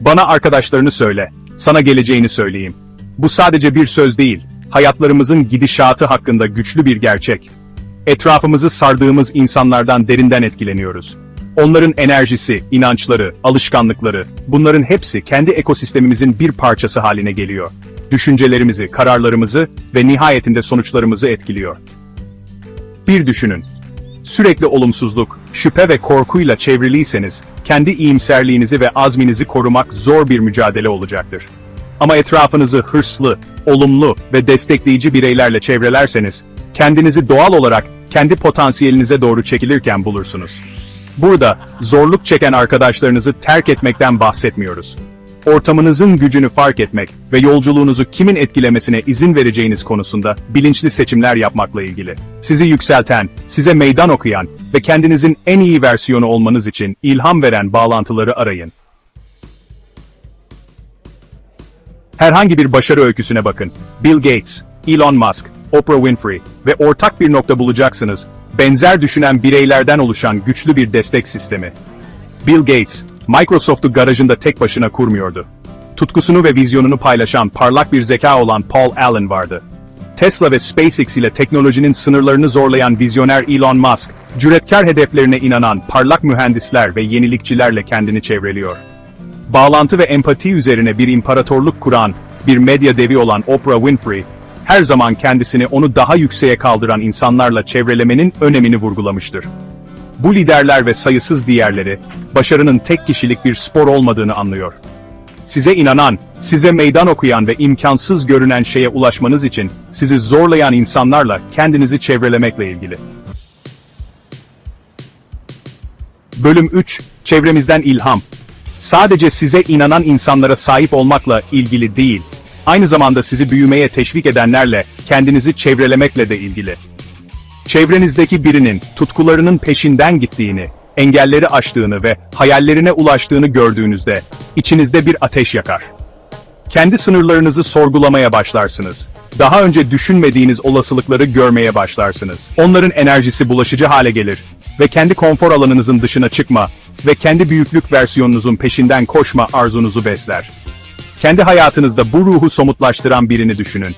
Bana arkadaşlarını söyle, sana geleceğini söyleyeyim. Bu sadece bir söz değil, hayatlarımızın gidişatı hakkında güçlü bir gerçek. Etrafımızı sardığımız insanlardan derinden etkileniyoruz. Onların enerjisi, inançları, alışkanlıkları, bunların hepsi kendi ekosistemimizin bir parçası haline geliyor. Düşüncelerimizi, kararlarımızı ve nihayetinde sonuçlarımızı etkiliyor. Bir düşünün. Sürekli olumsuzluk, şüphe ve korkuyla çevriliyseniz, kendi iyimserliğinizi ve azminizi korumak zor bir mücadele olacaktır. Ama etrafınızı hırslı, olumlu ve destekleyici bireylerle çevrelerseniz, kendinizi doğal olarak kendi potansiyelinize doğru çekilirken bulursunuz. Burada zorluk çeken arkadaşlarınızı terk etmekten bahsetmiyoruz. Ortamınızın gücünü fark etmek ve yolculuğunuzu kimin etkilemesine izin vereceğiniz konusunda bilinçli seçimler yapmakla ilgili. Sizi yükselten, size meydan okuyan ve kendinizin en iyi versiyonu olmanız için ilham veren bağlantıları arayın. Herhangi bir başarı öyküsüne bakın. Bill Gates, Elon Musk, Oprah Winfrey ve ortak bir nokta bulacaksınız. Benzer düşünen bireylerden oluşan güçlü bir destek sistemi. Bill Gates, Microsoft'u garajında tek başına kurmuyordu. Tutkusunu ve vizyonunu paylaşan parlak bir zeka olan Paul Allen vardı. Tesla ve SpaceX ile teknolojinin sınırlarını zorlayan vizyoner Elon Musk, cüretkar hedeflerine inanan parlak mühendisler ve yenilikçilerle kendini çevreliyor. Bağlantı ve empati üzerine bir imparatorluk kuran, bir medya devi olan Oprah Winfrey, her zaman kendisini onu daha yükseğe kaldıran insanlarla çevrelemenin önemini vurgulamıştır. Bu liderler ve sayısız diğerleri, başarının tek kişilik bir spor olmadığını anlıyor. Size inanan, size meydan okuyan ve imkansız görünen şeye ulaşmanız için sizi zorlayan insanlarla kendinizi çevrelemekle ilgili. Bölüm 3, Çevremizden ilham. Sadece size inanan insanlara sahip olmakla ilgili değil, aynı zamanda sizi büyümeye teşvik edenlerle, kendinizi çevrelemekle de ilgili. Çevrenizdeki birinin tutkularının peşinden gittiğini, engelleri aştığını ve hayallerine ulaştığını gördüğünüzde içinizde bir ateş yakar. Kendi sınırlarınızı sorgulamaya başlarsınız. Daha önce düşünmediğiniz olasılıkları görmeye başlarsınız. Onların enerjisi bulaşıcı hale gelir ve kendi konfor alanınızın dışına çıkma ve kendi büyüklük versiyonunuzun peşinden koşma arzunuzu besler. Kendi hayatınızda bu ruhu somutlaştıran birini düşünün.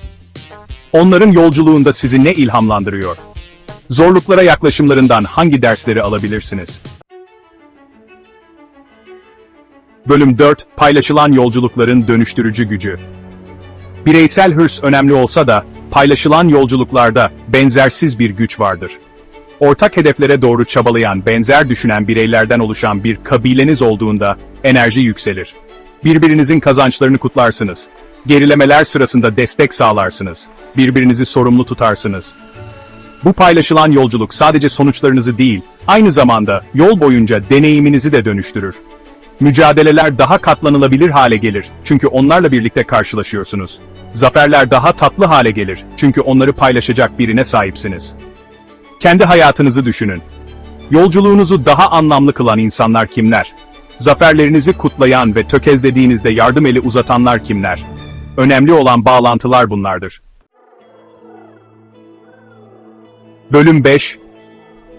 Onların yolculuğunda sizi ne ilhamlandırıyor? Zorluklara yaklaşımlarından hangi dersleri alabilirsiniz? Bölüm 4, Paylaşılan yolculukların dönüştürücü gücü. Bireysel hırs önemli olsa da, paylaşılan yolculuklarda benzersiz bir güç vardır. Ortak hedeflere doğru çabalayan, benzer düşünen bireylerden oluşan bir kabileniz olduğunda enerji yükselir. Birbirinizin kazançlarını kutlarsınız. Gerilemeler sırasında destek sağlarsınız. Birbirinizi sorumlu tutarsınız. Bu paylaşılan yolculuk sadece sonuçlarınızı değil, aynı zamanda yol boyunca deneyiminizi de dönüştürür. Mücadeleler daha katlanılabilir hale gelir çünkü onlarla birlikte karşılaşıyorsunuz. Zaferler daha tatlı hale gelir çünkü onları paylaşacak birine sahipsiniz. Kendi hayatınızı düşünün. Yolculuğunuzu daha anlamlı kılan insanlar kimler? Zaferlerinizi kutlayan ve tökezlediğinizde yardım eli uzatanlar kimler? Önemli olan bağlantılar bunlardır. Bölüm 5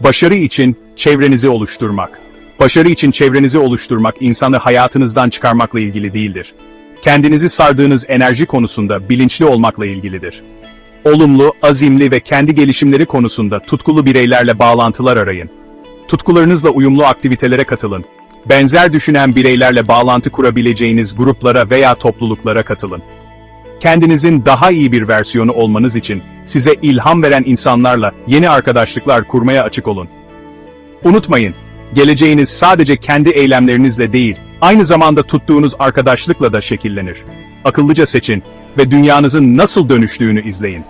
Başarı için çevrenizi oluşturmak. Başarı için çevrenizi oluşturmak insanı hayatınızdan çıkarmakla ilgili değildir. Kendinizi sardığınız enerji konusunda bilinçli olmakla ilgilidir. Olumlu, azimli ve kendi gelişimleri konusunda tutkulu bireylerle bağlantılar arayın. Tutkularınızla uyumlu aktivitelere katılın. Benzer düşünen bireylerle bağlantı kurabileceğiniz gruplara veya topluluklara katılın. Kendinizin daha iyi bir versiyonu olmanız için size ilham veren insanlarla yeni arkadaşlıklar kurmaya açık olun. Unutmayın, geleceğiniz sadece kendi eylemlerinizle değil, aynı zamanda tuttuğunuz arkadaşlıkla da şekillenir. Akıllıca seçin ve dünyanızın nasıl dönüştüğünü izleyin.